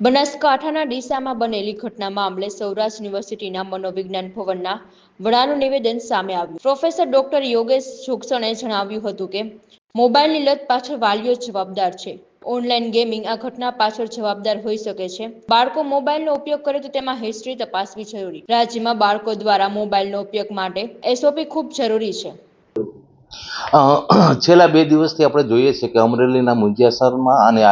બનાસકાંઠાના ડીસામાં બનેલી ઘટના મામલે સૌરાષ્ટ્ર યુનિવર્સિટીના મનોવિજ્ઞાન ભવનના વડાનું નિવેદન સામે આવ્યું. પ્રોફેસર ડોક્ટર યોગેશ જોગસણે જણાવ્યું હતું કે, મોબાઈલની લત પાછળ વાલીઓ જવાબદાર છે. ઓનલાઈન ગેમિંગ આ ઘટના પાછળ જવાબદાર હોઈ શકે છે. બાળકો મોબાઈલનો ઉપયોગ કરે તો તેમાં હિસ્ટ્રી તપાસવી જરૂરી. રાજ્યમાં બાળકો દ્વારા મોબાઈલનો ઉપયોગ માટે એસઓપી ખૂબ જરૂરી છે. છેલ્લા બે દિવસથી આપણે જોઈએ છે કે અમરેલીના મુંજિયાસરમાં અને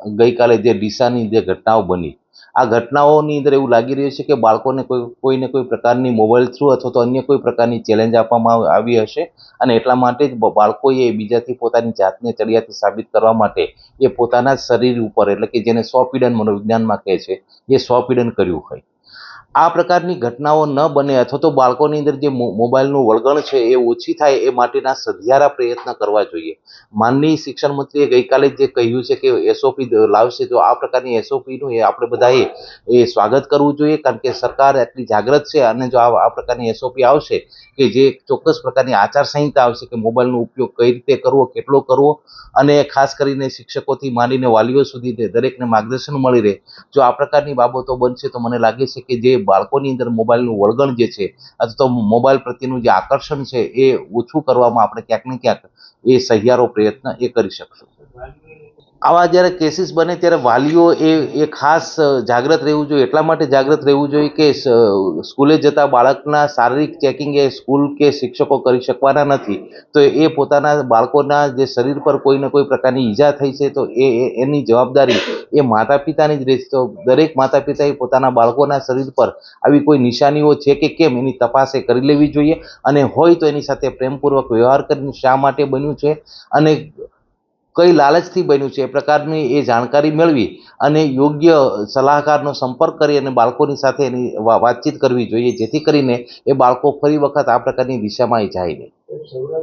ગઈકાલે જે ડીસાની જે ઘટનાઓ બની, આ ઘટનાઓની અંદર એવું લાગી રહ્યું છે કે બાળકોને કોઈ, કોઈને કોઈ પ્રકારની મોબાઈલ થ્રુ અથવા તો અન્ય કોઈ પ્રકારની ચેલેન્જ આપવામાં આવી હશે અને એટલા માટે જ બાળકોએ બીજાથી પોતાની જાતને ચડિયાતી સાબિત કરવા માટે એ પોતાના શરીર ઉપર એટલે કે જેને સ્વપીડન મનોવિજ્ઞાનમાં કહે છે એ સ્વપીડન કર્યું હોય. આ પ્રકારની ઘટનાઓ ન બને અથવા તો બાળકોની અંદર જે મોબાઈલનું વળગણ છે એ ઓછી થાય એ માટેના સધિયારા પ્રયત્ન કરવા જોઈએ. માનનીય શિક્ષણ મંત્રીએ ગઈકાલે જે કહ્યું છે કે એસઓપી લાવશે તો આ પ્રકારની એસઓપીનું એ આપણે બધાએ એ સ્વાગત કરવું જોઈએ કારણ કે સરકાર એટલી જાગૃત છે અને જો આ આ પ્રકારની એસઓપી આવશે કે જે ચોક્કસ પ્રકારની આચારસંહિતા આવશે કે મોબાઈલનો ઉપયોગ કઈ રીતે કરવો, કેટલો કરવો અને ખાસ કરીને શિક્ષકોથી માંડીને વાલીઓ સુધી દરેકને માર્ગદર્શન મળી રહે, જો આ પ્રકારની બાબતો બનશે તો મને લાગે છે કે જે બાળકોની અંદર મોબાઈલનું વળગણ જે છે, અથવા તો મોબાઈલ પ્રત્યેનું જે આકર્ષણ છે, એ ઓછું કરવામાં આપણે ક્યાંક ને ક્યાંક એ સહિયારો પ્રયત્ન એ કરી શકશું. આવા જ્યારે કેસીસ બને ત્યારે વાલીઓ એ એ ખાસ જાગૃત રહેવું જોઈએ. એટલા માટે જાગૃત રહેવું જોઈએ કે સ્કૂલે જતા બાળકના શારીરિક ચેકિંગ એ સ્કૂલ કે શિક્ષકો કરી શકવાના નથી. તો એ પોતાના બાળકોના જે શરીર પર કોઈને કોઈ પ્રકારની ઈજા થઈ છે, તો એ એની જવાબદારી એ માતા પિતાની જ રહેશે. તો દરેક માતા પિતાએ પોતાના બાળકોના શરીર પર આવી કોઈ નિશાનીઓ છે કે કેમ, એની તપાસ એ કરી લેવી જોઈએ. અને હોય તો એની સાથે પ્રેમપૂર્વક વ્યવહાર કરીને શા માટે બન્યું છે? અને કઈ લાલચથી બન્યું છે એ પ્રકારની એ જાણકારી મેળવી અને યોગ્ય સલાહકારનો સંપર્ક કરી અને બાળકોની સાથે એની વાતચીત કરવી જોઈએ, જેથી કરીને એ બાળકો ફરી વખત આ પ્રકારની દિશામાં એ જાય નહીં.